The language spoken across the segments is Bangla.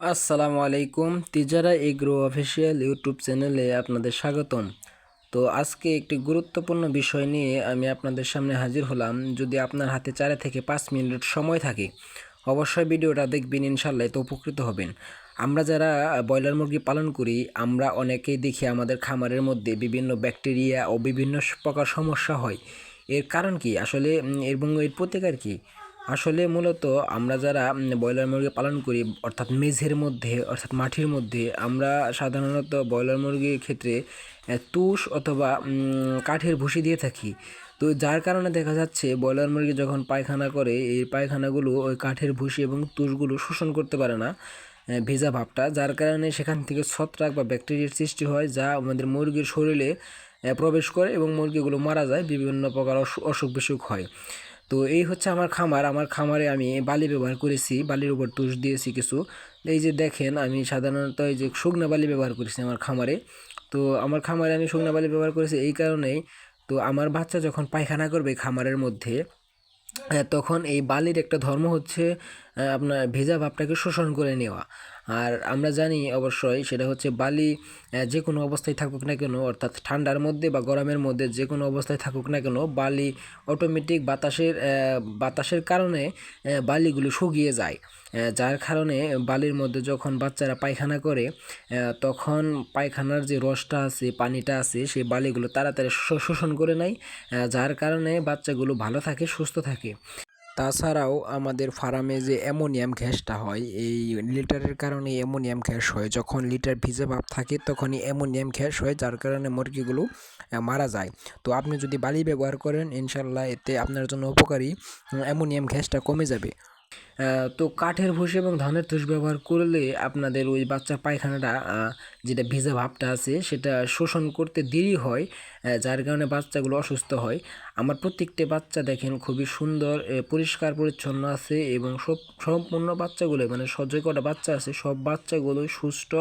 আসসালামু আলাইকুম, তিজারা এগ্রো অফিসিয়াল ইউটিউব চ্যানেলে আপনাদের স্বাগতম। তো আজকে একটি গুরুত্বপূর্ণ বিষয় নিয়ে আমি আপনাদের সামনে হাজির হলাম। যদি আপনার হাতে চার থেকে পাঁচ মিনিট সময় থাকে, অবশ্যই ভিডিওটা দেখবেন ইনশাল্লাহ তো উপকৃত হবেন। আমরা যারা ব্রয়লার মুরগি পালন করি, আমরা অনেকেই দেখি আমাদের খামারের মধ্যে বিভিন্ন ব্যাকটেরিয়া ও বিভিন্ন প্রকার সমস্যা হয়। এর কারণ কি? আসলে এবং এর প্রতিকার কি? আসলে মূলত আমরা যারা ব্রয়লার মুরগি পালন করি, অর্থাৎ মেঝের মধ্যে, অর্থাৎ মাটির মধ্যে, আমরা সাধারণত ব্রয়লার মুরগির ক্ষেত্রে তুষ অথবা কাঠের ভুসি দিয়ে থাকি। তো যার কারণে দেখা যাচ্ছে, ব্রয়লার মুরগি যখন পায়খানা করে, এই পায়খানাগুলো ওই কাঠের ভুসি এবং তুষগুলো শোষণ করতে পারে না ভেজা ভাবটা। যার কারণে সেখান থেকে ছত্রাক বা ব্যাকটেরিয়ার সৃষ্টি হয়, যা আমাদের মুরগির শরীরে প্রবেশ করে এবং মুরগিগুলো মারা যায়, বিভিন্ন প্রকার অসু- অসুখ বিসুখ হয়। তো এই হচ্ছে আমার খামার। আমার খামারে আমি বালি ব্যবহার করেছি, বালির উপর তুষ দিয়েছি কিছু। এই যে দেখেন, আমি সাধারণত এই যে শুকনা বালি ব্যবহার করেছি আমার খামারে। তো আমার খামারে আমি শুকনা বালি ব্যবহার করেছি এই কারণেই। তো আমার বাচ্চা যখন পায়খানা করবে খামারের মধ্যে তখন এই বালির একটা ধর্ম হচ্ছে আপনার ভেজা ভাবটাকে শোষণ করে নেওয়া। আর আমরা জানি অবশ্যই সেটা হচ্ছে বালি যে কোনো অবস্থায় থাকুক না কেন, অর্থাৎ ঠান্ডার মধ্যে বা গরমের মধ্যে যে কোনো অবস্থায় থাকুক না কেন, বালি অটোমেটিক বাতাসের বাতাসের কারণে বালিগুলো শুকিয়ে যায়। যার কারণে বালির মধ্যে যখন বাচ্চারা পায়খানা করে তখন পায়খানার যে রসটা আছে, পানিটা আছে, সেই বালিগুলো তাড়াতাড়ি শোষণ করে নেয় যার কারণে বাচ্চাগুলো ভালো থাকে, সুস্থ থাকে। তাছাড়াও আমাদের ফার্মে যে অ্যামোনিয়াম গ্যাসটা হয়, এই লিটারের কারণে অ্যামোনিয়াম গ্যাস হয়। যখন লিটার ভিজে ভাব থাকে, তখনই অ্যামোনিয়াম গ্যাস হয়, যার কারণে মুরগিগুলো মারা যায়। তো আপনি যদি বালি ব্যবহার করেন ইনশাল্লাহ এতে আপনার জন্য উপকারী অ্যামোনিয়াম গ্যাসটা কমে যাবে। তো কাঠের ভুসি এবং ধানের তুষ ব্যবহার করলে আপনাদের ওই বাচ্চার পায়খানাটা যেটা ভিজা ভাবটা আছে, সেটা শোষণ করতে দেরি হয় যার কারণে বাচ্চাগুলো অসুস্থ হয়। আমার প্রত্যেকটা বাচ্চা দেখেন খুবই সুন্দর পরিষ্কার পরিচ্ছন্ন আছে এবং সব সম্পূর্ণ বাচ্চাগুলো মানে সজয় কটা বাচ্চা আছে, সব বাচ্চাগুলোই সুস্থ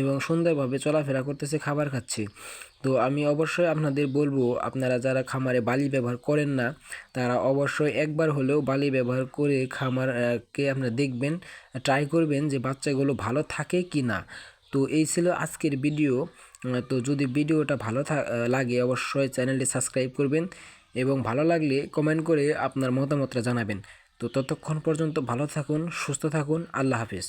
এবং সুন্দরভাবে চলাফেরা করতেছে, খাবার খাচ্ছে। তো আমি অবশ্যই আপনাদের বলব আপনারা যারা খামারে বালি ব্যবহার করেন না তারা অবশ্যই একবার হলেও বালি ব্যবহার করে খামার আহ, কে আপনারা দেখবেন ট্রাই করবেন যে বাচ্চাগুলো ভালো থাকে কি না। তো এই ছিল আজকের ভিডিও তো যদি ভিডিওটা ভালো লাগে অবশ্যই চ্যানেলটি সাবস্ক্রাইব করবেন এবং ভালো লাগলে কমেন্ট করে আপনার মতামতটা জানাবেন। তো ততক্ষণ পর্যন্ত ভালো থাকুন সুস্থ থাকুন আল্লাহ হাফিজ।